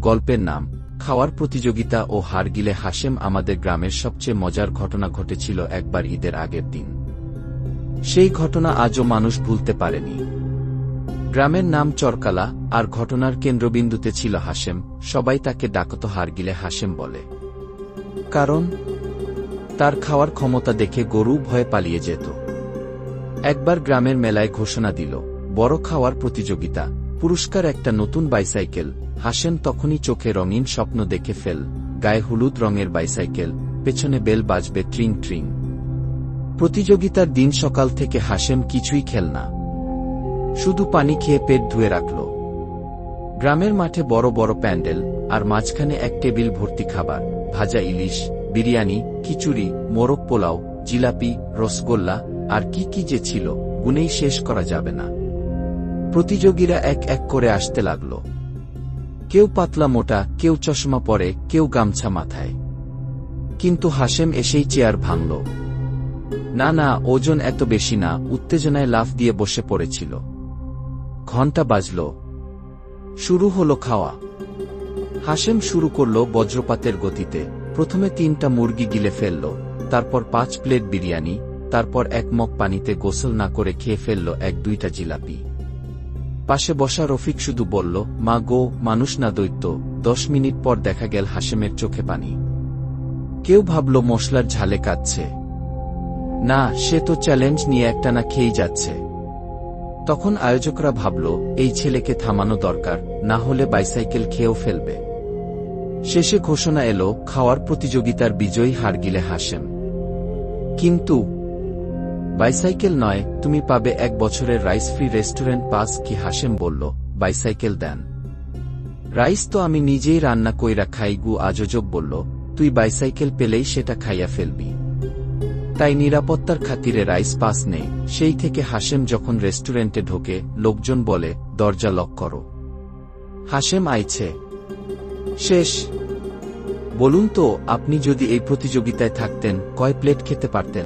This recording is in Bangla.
গল্পের নাম, খাওয়ার প্রতিযোগিতা ও হার গিলে হাসেম আমাদের গ্রামের সবচেয়ে মজার ঘটনা ঘটেছিল একবার ঈদের আগের দিন। সেই ঘটনা আজও মানুষ ভুলতে পারেনি। গ্রামের নাম চরকালা, আর ঘটনার কেন্দ্রবিন্দুতে ছিল হাসেম সবাই তাকে ডাকত হারগিলে হাসেম বলে। কারণ, তার খাওয়ার ক্ষমতা দেখে গরু ভয়ে পালিয়ে যেত। একবার গ্রামের মেলায় ঘোষণা দিল, বড় খাওয়ার প্রতিযোগিতা পুরস্কার একটা নতুন বাইসাইকেল। হাসেন তখনই চোখে রঙিন স্বপ্ন দেখে ফেল, গায়ে হলুদ রঙের বাইসাইকেল, পেছনে বেল বাজবে ট্রিং ট্রিং। প্রতিযোগিতার দিন সকাল থেকে হাসেম কিছুই খেল না। শুধু পানি খেয়ে পেট ধুয়ে রাখল। গ্রামের মাঠে বড় বড় প্যান্ডেল, আর মাঝখানে এক টেবিল ভর্তি খাবার, ভাজা ইলিশ, বিরিয়ানি, খিচুড়ি, মোরগ পোলাও, জিলাপি, রসগোল্লা, আর কি কি যে ছিল গুনেই শেষ করা যাবে না। প্রতিযোগীরা এক এক করে আসতে লাগল। কেউ পাতলা মোটা, কেউ চশমা পরে, কেউ গামছা মাথায়। কিন্তু হাসেম এসেই চেয়ার ভাঙল। না না, ওজন এত বেশি না, উত্তেজনায় লাফ দিয়ে বসে পড়েছিল। ঘণ্টা বাজল। শুরু হলো খাওয়া। হাসেম শুরু করল বজ্রপাতের গতিতে। প্রথমে তিনটা মুরগি গিলে ফেলল, তারপর পাঁচ প্লেট বিরিয়ানি, তারপর এক মগ পানিতে গোসল না করে খেয়ে ফেলল এক দুইটা জিলাপি। পাশে বসা রফিক শুধু বলল, মা গো, মানুষ না দৈত্য। দশ মিনিট পর দেখা গেল হাসেমের চোখে পানি। কেউ ভাবল মশলার ঝালে কাঁদছে। না, সে তো চ্যালেঞ্জ নিয়ে একটানা খেয়েই যাচ্ছে। তখন আয়োজকরা ভাবল, এই ছেলেকে থামানো দরকার, না হলে বাইসাইকেল খেয়েও ফেলবে। শেষে ঘোষণা এলো, খাওয়ার প্রতিযোগিতার বিজয়ী হারগিলে হাসেম কিন্তু বাইসাইকেল নয়, তুমি পাবে এক বছরের রাইস ফ্রি রেস্টুরেন্ট পাস কি হাসেম বলল, বাইসাইকেল দেন। রাইস তো আমি নিজেই রান্না কইরা খাই গু আযোজক বলল, তুই বাইসাইকেল পেলেই সেটা খাইয়া ফেলবি। তাই নিরাপত্তার খাতিরে রাইস পাস নেই, সেই থেকে হাসেম যখন রেস্টুরেন্টে ঢোকে, লোকজন বলে, দরজা লক করো। হাসেম আইছে। শেষ। বলুন তো, আপনি যদি এই প্রতিযোগিতায় থাকতেন, কয় প্লেট খেতে পারতেন?